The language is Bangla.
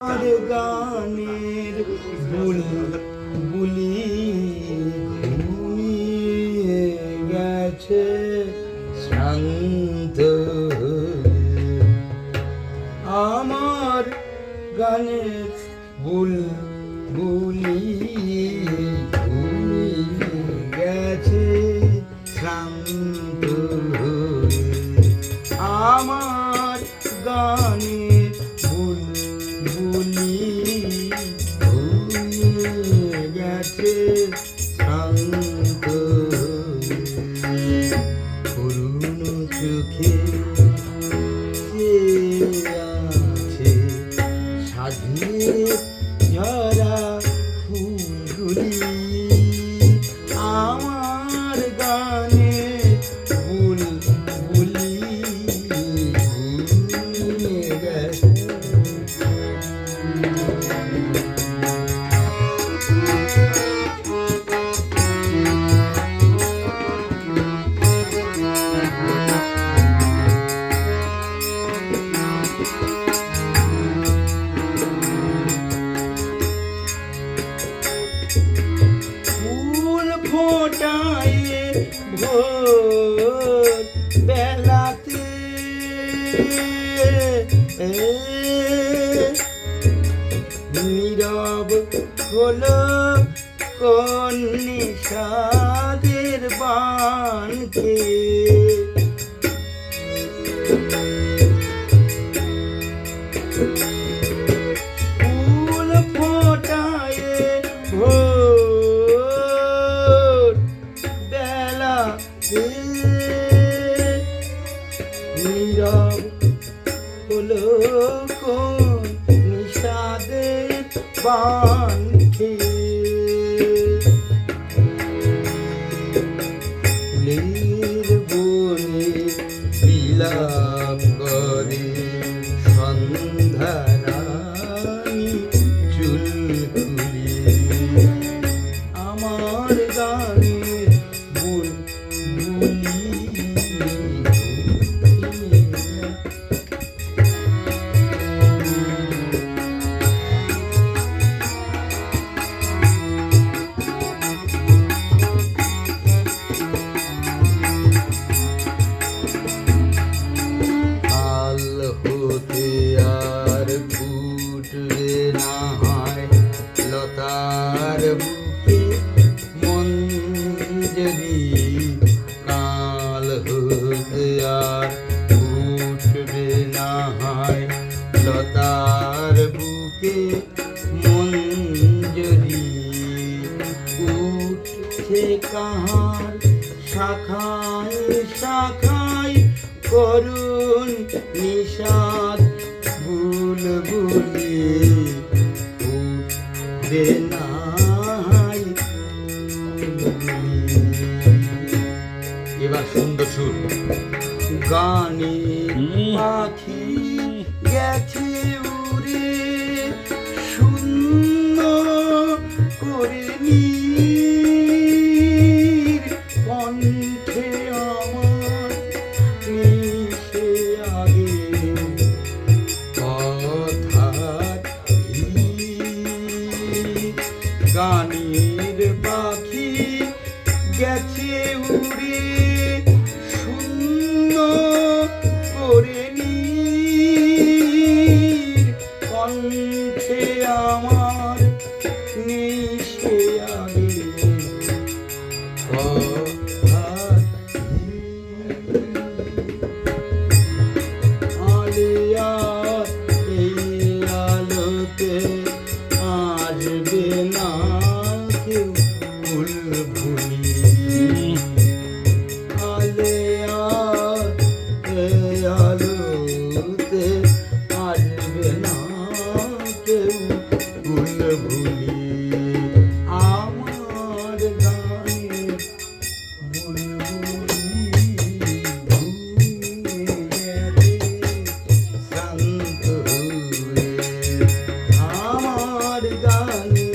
আর গানের বুল বুলি ঘুমিয়ে গেছে শান্ত আমার গানের বুল বুলি বুলি ঘুমিয়ে গেছে শান্ত। করুণ চোখে আছে সাজিয়ে ঝরা ফুলগুলি আমার ভোর বেলাতে নীরব হলো কোন নিষাদের বানকে। নিষাদের বান ফুলের বনে বিলাপ লতার বুকে মঞ্জরি কাল হতে ফুটবে না হয়, লতার বুকে মঞ্জরি উঠছে কাহার শাখায় শাখায়, করুণ নিষাদ ভুলি উঠবে গানের পাখি গেছে উড়ে শূন্য করে নীর কণ্ঠে আমার মিশে আগে কথার গানের পাখি আমার